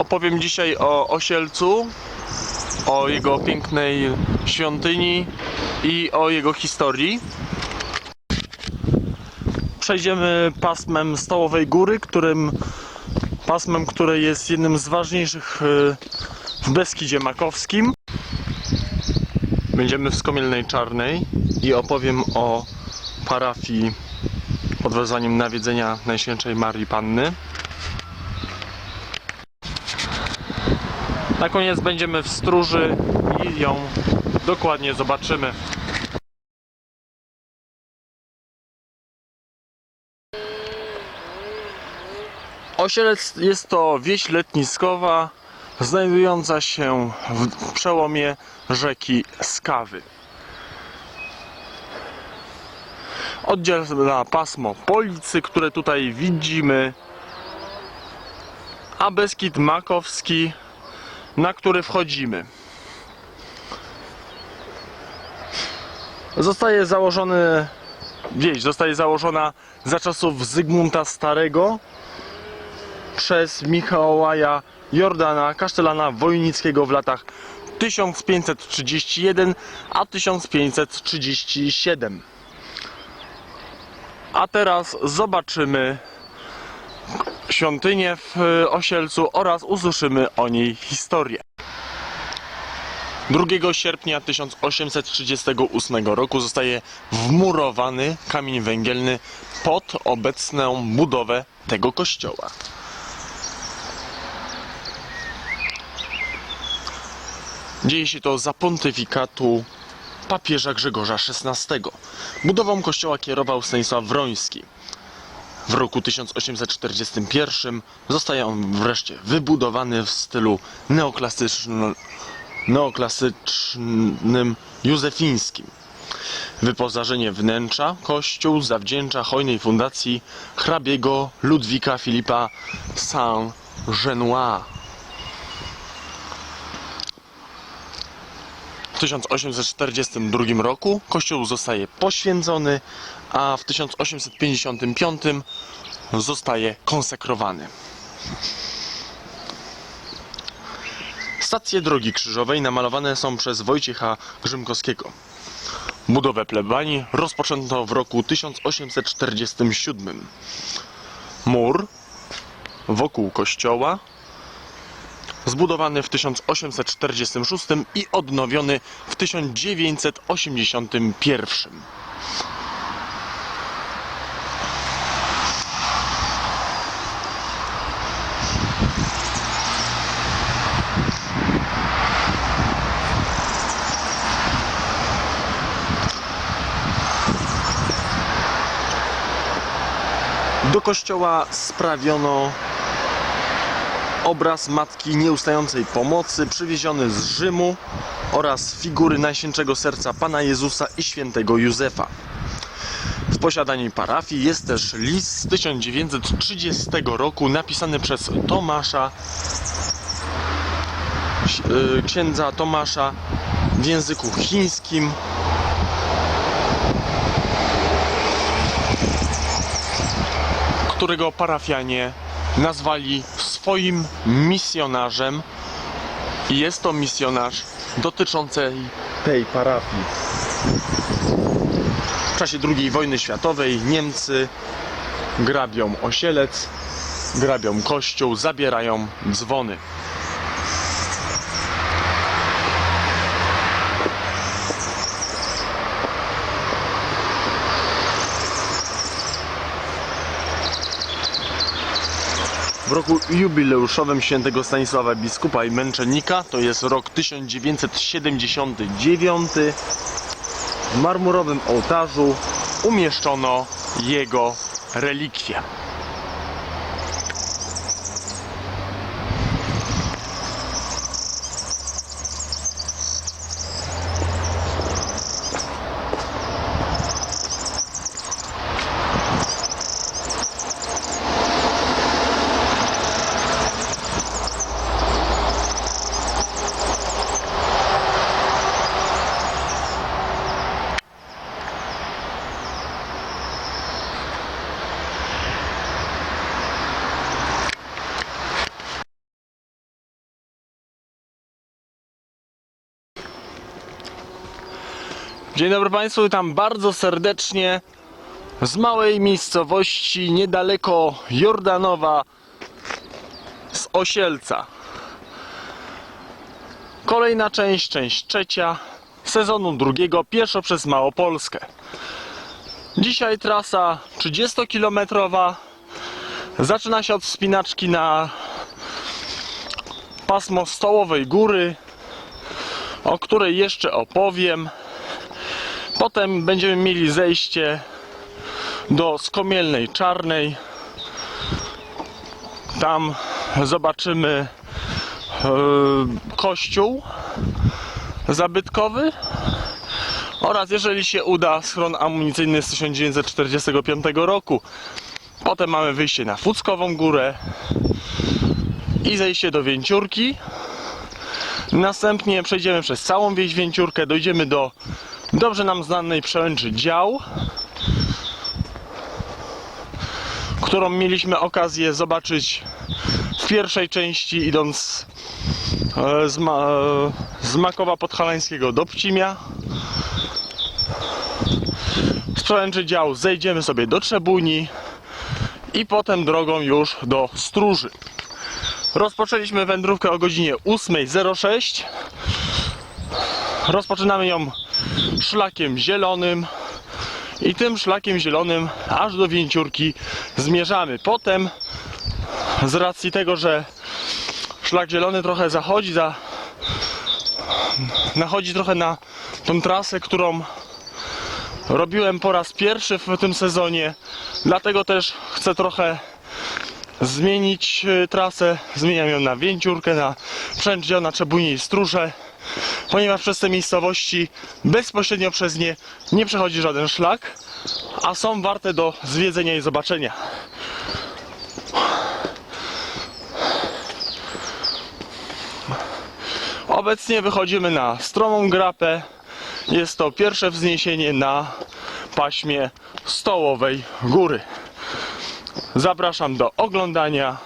Opowiem dzisiaj o Osielcu, o jego pięknej świątyni i o jego historii. Przejdziemy pasmem Stołowej Góry, którym pasmem, które jest jednym z ważniejszych y, w Beskidzie Makowskim. Będziemy w Skomielnej Czarnej i opowiem o parafii pod wezwaniem nawiedzenia Najświętszej Marii Panny. Na koniec będziemy w stróży i ją dokładnie zobaczymy. Osielec jest to wieś letniskowa znajdująca się w przełomie rzeki Skawy. Oddziela pasmo Policy, które tutaj widzimy, a Beskid Makowski, na który wchodzimy. Zostaje założony, wieś zostaje założona za czasów Zygmunta Starego przez Mikołaja Jordana, kasztelana wojnickiego w latach 1531 a 1537. A teraz zobaczymy świątynię w Osielcu oraz usłyszymy o niej historię. 2 sierpnia 1838 roku zostaje wmurowany kamień węgielny pod obecną budowę tego kościoła. Dzieje się to za pontyfikatu papieża Grzegorza XVI. Budową kościoła kierował Stanisław Wroński. W roku 1841 zostaje on wreszcie wybudowany w stylu neoklasycznym, neoklasycznym józefińskim. Wyposażenie wnętrza kościół zawdzięcza hojnej fundacji hrabiego Ludwika Filipa Saint-Genois. W 1842 roku kościół zostaje poświęcony, a w 1855 zostaje konsekrowany. Stacje drogi krzyżowej namalowane są przez Wojciecha Grzymkowskiego. Budowę plebanii rozpoczęto w roku 1847. Mur wokół kościoła zbudowany w 1846 i odnowiony w 1981. Do kościoła sprawiono obraz Matki Nieustającej Pomocy przywieziony z Rzymu oraz figury Najświętszego Serca Pana Jezusa i Świętego Józefa. W posiadaniu parafii jest też list z 1930 roku napisany przez Tomasza yy, księdza Tomasza w języku chińskim którego parafianie nazwali swoim misjonarzem i jest to misjonarz dotyczącej tej parafii. W czasie II wojny światowej Niemcy grabią osielec, grabią kościół, zabierają dzwony. W roku jubileuszowym świętego Stanisława Biskupa i Męczennika, to jest rok 1979, w marmurowym ołtarzu umieszczono jego relikwie. Dzień dobry Państwu, witam bardzo serdecznie z małej miejscowości niedaleko Jordanowa z Osielca. Kolejna część, część trzecia sezonu drugiego, pieszo przez Małopolskę. Dzisiaj trasa 30-kilometrowa. Zaczyna się od wspinaczki na pasmo Stołowej Góry, o której jeszcze opowiem. Potem będziemy mieli zejście do Skomielnej Czarnej. Tam zobaczymy e, kościół zabytkowy oraz jeżeli się uda schron amunicyjny z 1945 roku. Potem mamy wyjście na Fuckową Górę i zejście do Więciurki. Następnie przejdziemy przez całą wieś Więciurkę, dojdziemy do dobrze nam znanej przełęczy Dział, którą mieliśmy okazję zobaczyć w pierwszej części idąc e, z, Ma- e, z Makowa Podhalańskiego do Pcimia. Z przełęczy Dział zejdziemy sobie do Trzebuni i potem drogą już do Stróży. Rozpoczęliśmy wędrówkę o godzinie 8.06. Rozpoczynamy ją szlakiem zielonym i tym szlakiem zielonym aż do Więciurki zmierzamy. Potem z racji tego, że szlak zielony trochę zachodzi za nachodzi trochę na tą trasę, którą robiłem po raz pierwszy w tym sezonie. Dlatego też chcę trochę zmienić e, trasę. Zmieniam ją na Więciurkę, na Przędzio, na Czebunie i Stróże, ponieważ przez te miejscowości bezpośrednio przez nie nie przechodzi żaden szlak, a są warte do zwiedzenia i zobaczenia. Obecnie wychodzimy na stromą grapę. Jest to pierwsze wzniesienie na paśmie Stołowej Góry. Zapraszam do oglądania.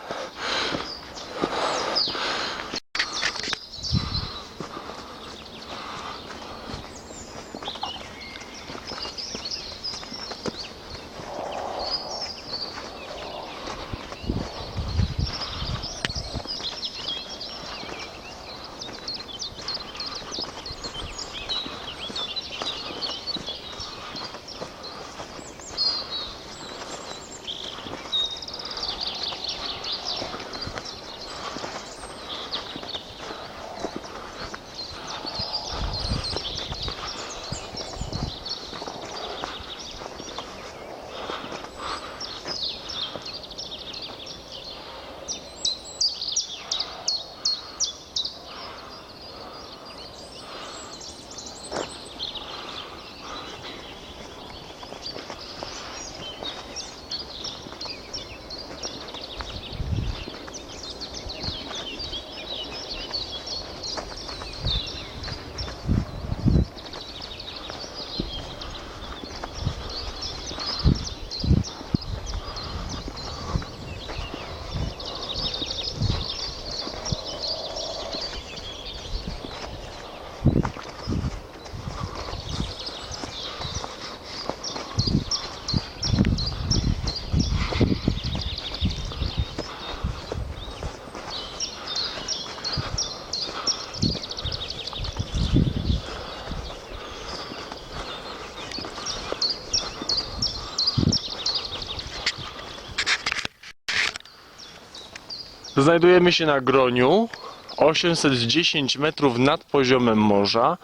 Znajdujemy się na Groniu, 810 metrów nad poziomem morza.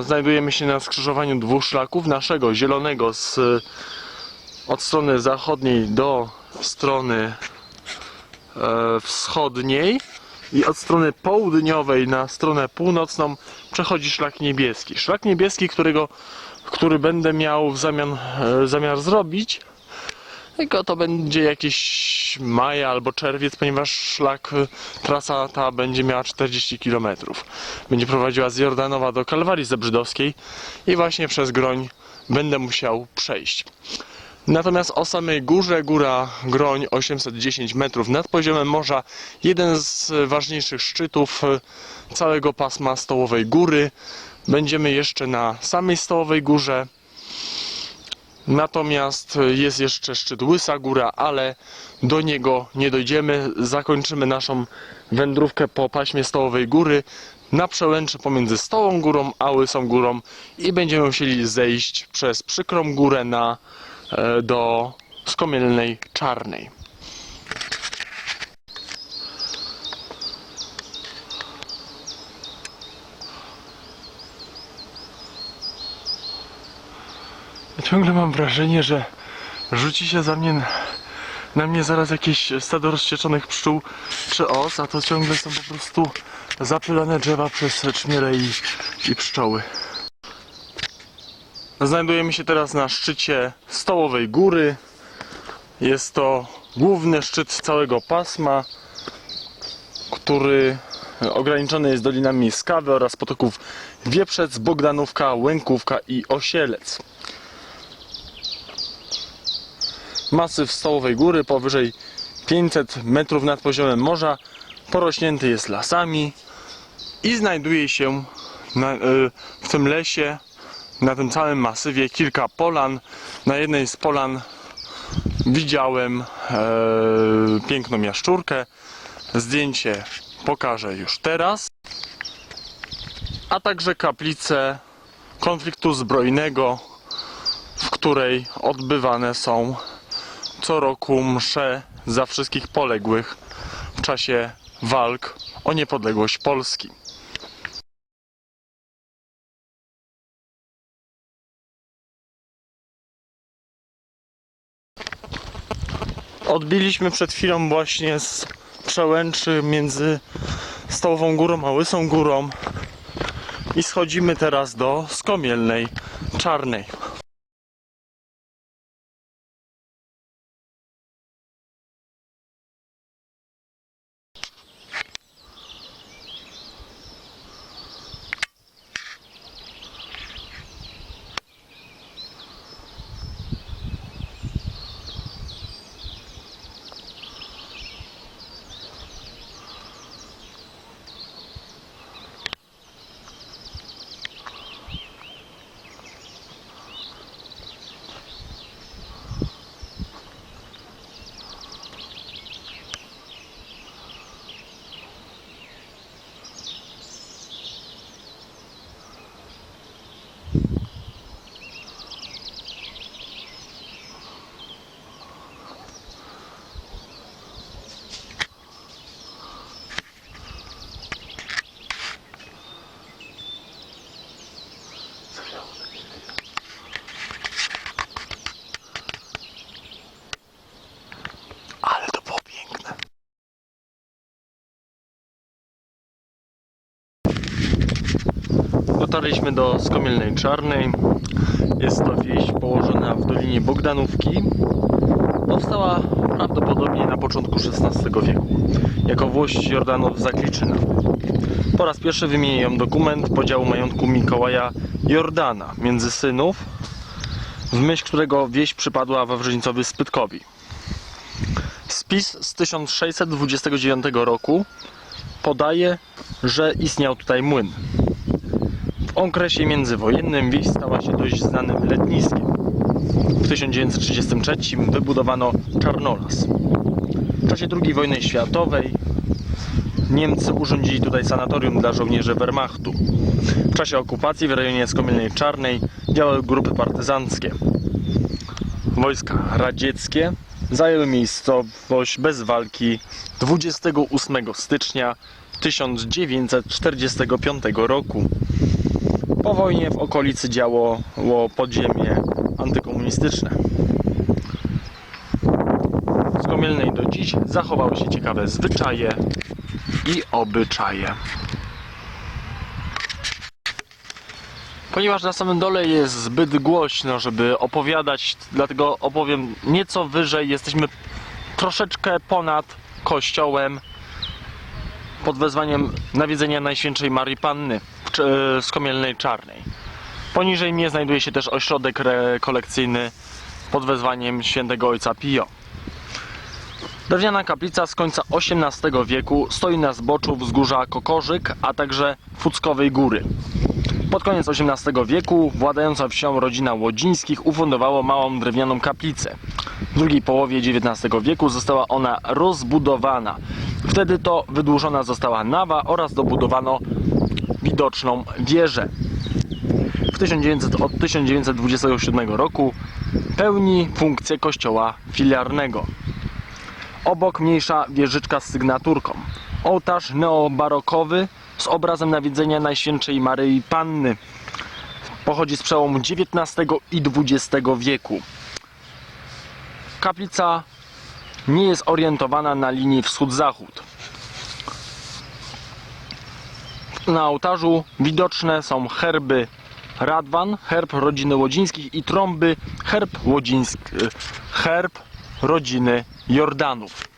Znajdujemy się na skrzyżowaniu dwóch szlaków, naszego zielonego z, od strony zachodniej do strony e, wschodniej i od strony południowej na stronę północną przechodzi szlak niebieski. Szlak niebieski, którego, który będę miał w zamian, e, zamiar zrobić tylko to będzie jakiś maj albo czerwiec, ponieważ szlak, y, trasa ta będzie miała 40 km. Będzie prowadziła z Jordanowa do Kalwarii Zebrzydowskiej i właśnie przez Groń będę musiał przejść. Natomiast o samej górze, góra Groń 810 metrów nad poziomem morza, jeden z ważniejszych szczytów y, całego pasma Stołowej Góry. Będziemy jeszcze na samej Stołowej Górze. Natomiast jest jeszcze szczyt Łysa Góra, ale do niego nie dojdziemy. Zakończymy naszą wędrówkę po paśmie Stołowej Góry na przełęczy pomiędzy Stołą Górą a Łysą Górą i będziemy musieli zejść przez przykrą górę na, e, do Skomielnej Czarnej. Ciągle mam wrażenie, że rzuci się za mnie na mnie zaraz jakieś stado rozścieczonych pszczół czy os, a to ciągle są po prostu zapylone drzewa przez czmiele i, i pszczoły. Znajdujemy się teraz na szczycie Stołowej Góry. Jest to główny szczyt całego pasma, który ograniczony jest dolinami Skawy oraz potoków Wieprzec, Bogdanówka, Łękówka i Osielec. Masyw Stołowej Góry powyżej 500 metrów nad poziomem morza porośnięty jest lasami i znajduje się na, y, w tym lesie, na tym całym masywie kilka polan. Na jednej z polan widziałem e, piękną jaszczurkę. Zdjęcie pokażę już teraz. A także kaplicę konfliktu zbrojnego, w której odbywane są co roku msze za wszystkich poległych w czasie walk o niepodległość Polski. Odbiliśmy przed chwilą właśnie z przełęczy między Stołową Górą a Łysą Górą i schodzimy teraz do Skomielnej Czarnej. Dotarliśmy do Skomielnej Czarnej. Jest to wieś położona w Dolinie Bogdanówki. Powstała prawdopodobnie na początku XVI wieku, jako włość Jordanów Zakliczyna. Po raz pierwszy wymienia ją dokument podziału majątku Mikołaja Jordana między synów, w myśl którego wieś przypadła Wawrzyńcowi Spytkowi. Spis z 1629 roku podaje, że istniał tutaj młyn. Okresie międzywojennym wieś stała się dość znanym letniskiem. W 1933 wybudowano Czarnolas. W czasie II wojny światowej Niemcy urządzili tutaj sanatorium dla żołnierzy Wehrmachtu. W czasie okupacji w rejonie Skomielnej Czarnej działały grupy partyzanckie. Wojska radzieckie zajęły miejscowość bez walki 28 stycznia 1945 roku. Po wojnie w okolicy działo podziemie antykomunistyczne. W Skomielnej do dziś zachowały się ciekawe zwyczaje i obyczaje. Ponieważ na samym dole jest zbyt głośno, żeby opowiadać, dlatego opowiem nieco wyżej. Jesteśmy troszeczkę ponad kościołem pod wezwaniem nawiedzenia Najświętszej Marii Panny Skomielnej Czarnej. Poniżej mnie znajduje się też ośrodek rekolekcyjny pod wezwaniem świętego ojca Pio. Drewniana kaplica z końca XVIII wieku stoi na zboczu wzgórza Kokorzyk, a także Fuckowej Góry. Pod koniec XVIII wieku władająca wsią rodzina Łodzińskich ufundowało małą drewnianą kaplicę. W drugiej połowie XIX wieku została ona rozbudowana. Wtedy to wydłużona została nawa oraz dobudowano widoczną wieżę. W 1900, od 1927 roku pełni funkcję kościoła filiarnego. Obok mniejsza wieżyczka z sygnaturką. Ołtarz neobarokowy z obrazem nawiedzenia Najświętszej Maryi Panny. Pochodzi z przełomu XIX i XX wieku. Kaplica nie jest orientowana na linii wschód-zachód. Na ołtarzu widoczne są herby Radwan, herb rodziny Łodzińskich i trąby herb Łodziński, herb rodziny Jordanów.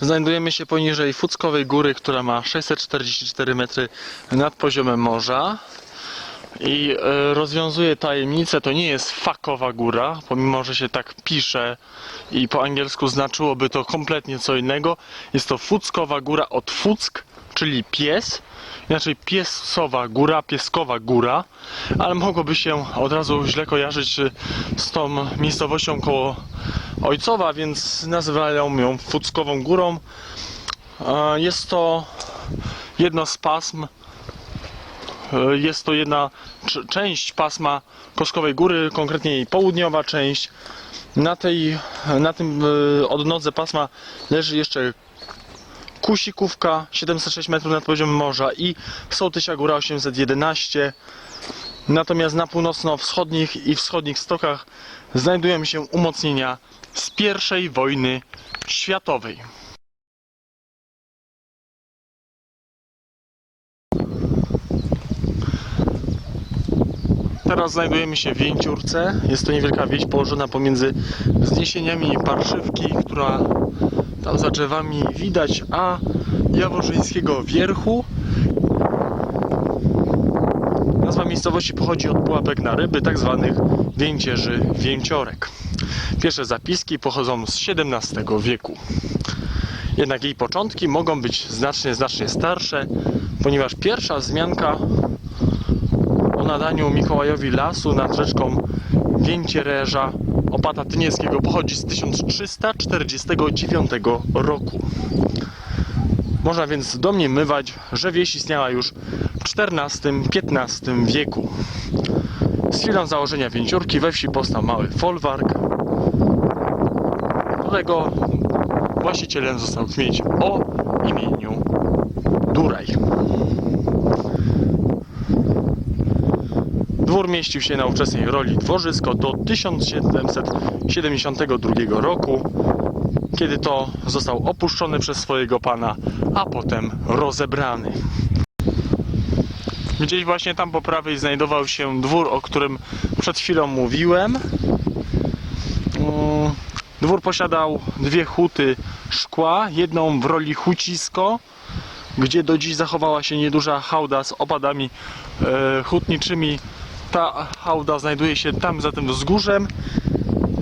Znajdujemy się poniżej Fuckowej Góry, która ma 644 metry nad poziomem morza. I e, rozwiązuje tajemnicę, to nie jest fakowa góra, pomimo że się tak pisze i po angielsku znaczyłoby to kompletnie co innego. Jest to Fuckowa Góra od Fuck, czyli pies, inaczej piesowa góra, pieskowa góra, ale mogłoby się od razu źle kojarzyć y, z tą miejscowością koło Ojcowa, więc nazywają ją Fuckową Górą. E, Jest to jedno z pasm Jest to jedna cz- część pasma Koszkowej Góry, konkretnie jej południowa część. Na, tej, na tym e, odnodze pasma leży jeszcze Kusikówka 706 metrów nad poziomem morza i Sołtysia Góra 811. Natomiast na północno-wschodnich i wschodnich stokach znajdują się umocnienia z I wojny światowej. Teraz znajdujemy się w Więciurce. Jest to niewielka wieś położona pomiędzy wzniesieniami Parszywki, która tam za drzewami widać, a Jaworzyńskiego Wierchu. Nazwa miejscowości pochodzi od pułapek na ryby, tak zwanych więcierzy więciorek. Pierwsze zapiski pochodzą z XVII wieku. Jednak jej początki mogą być znacznie, znacznie starsze, ponieważ pierwsza wzmianka nadaniu Mikołajowi lasu nad rzeczką Więciererza opata Tynieckiego pochodzi z 1349 roku. Można więc domniemywać, że wieś istniała już w XIV-XV wieku. Z chwilą założenia Więciurki we wsi powstał mały folwark, którego właścicielem został kmieć o imieniu Duraj. Dwór mieścił się na ówczesnej roli dworzysko do 1772 roku, kiedy to został opuszczony przez swojego pana, a potem rozebrany. Gdzieś właśnie tam po prawej znajdował się dwór, o którym przed chwilą mówiłem. Mm, Dwór posiadał dwie huty szkła, jedną w roli hucisko, gdzie do dziś zachowała się nieduża hałda z opadami e, hutniczymi. Ta hałda znajduje się tam za tym wzgórzem.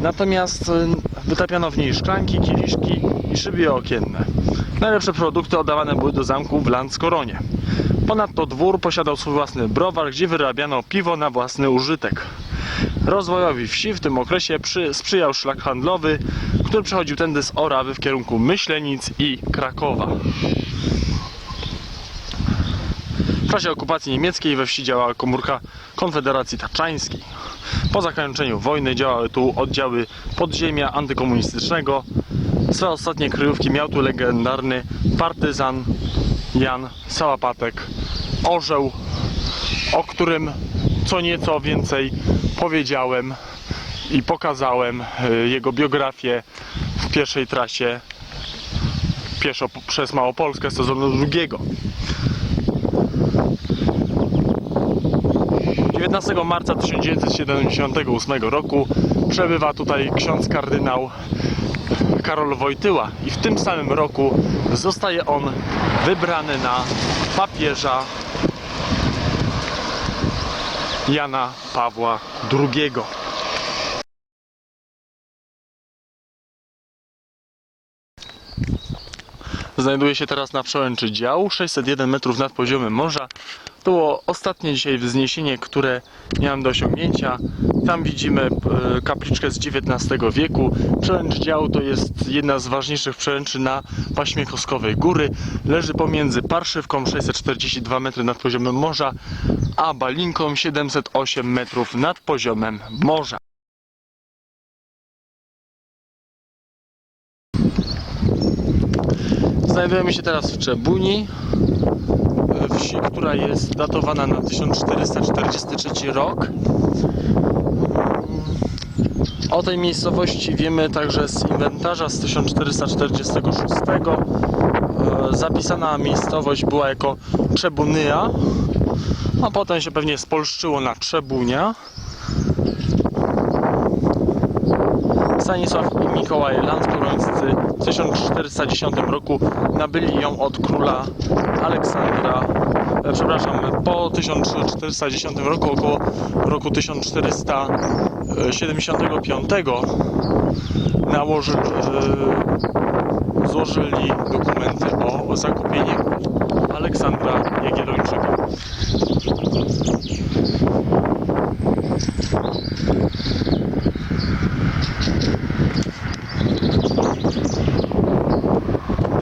Natomiast e, wytapiano w niej szklanki, kieliszki i szyby okienne. Najlepsze produkty oddawane były do zamku w Landskoronie. Ponadto dwór posiadał swój własny browar, gdzie wyrabiano piwo na własny użytek. Rozwojowi wsi w tym okresie przy, sprzyjał szlak handlowy, który przechodził tędy z Orawy w kierunku Myślenic i Krakowa. W czasie okupacji niemieckiej we wsi działała komórka Konfederacji Taczańskiej. Po zakończeniu wojny działały tu oddziały podziemia antykomunistycznego. Swe ostatnie kryjówki miał tu legendarny partyzan Jan Sałapatek, orzeł, o którym co nieco więcej powiedziałem i pokazałem y, jego biografię w pierwszej trasie pieszo przez Małopolskę sezonu drugiego. 19 marca 1978 roku przebywa tutaj ksiądz kardynał Karol Wojtyła i w tym samym roku zostaje on wybrany na papieża Jana Pawła II. Znajduję się teraz na przełęczy działu, 601 metrów nad poziomem morza. To było ostatnie dzisiaj wzniesienie, które miałem do osiągnięcia. Tam widzimy e, kapliczkę z XIX wieku. Przełęcz działu to jest jedna z ważniejszych przełęczy na paśmie Koskowej Góry. Leży pomiędzy Parszywką 642 metry nad poziomem morza, a Balinką 708 metrów nad poziomem morza. Znajdujemy się teraz w Czebuni, wsi, która jest datowana na 1443 rok. O tej miejscowości wiemy także z inwentarza z 1446. E, Zapisana miejscowość była jako Czebunyja, a potem się pewnie spolszczyło na Czebunia. Stanisław i Mikołaj Lanskorońscy w 1410 roku nabyli ją od króla Aleksandra, e, przepraszam, po 1410 roku, około roku 1475 nałoży, e, złożyli dokumenty o zakupienie Aleksandra Jagiellończyka.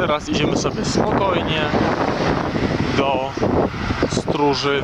Teraz idziemy sobie spokojnie do stróży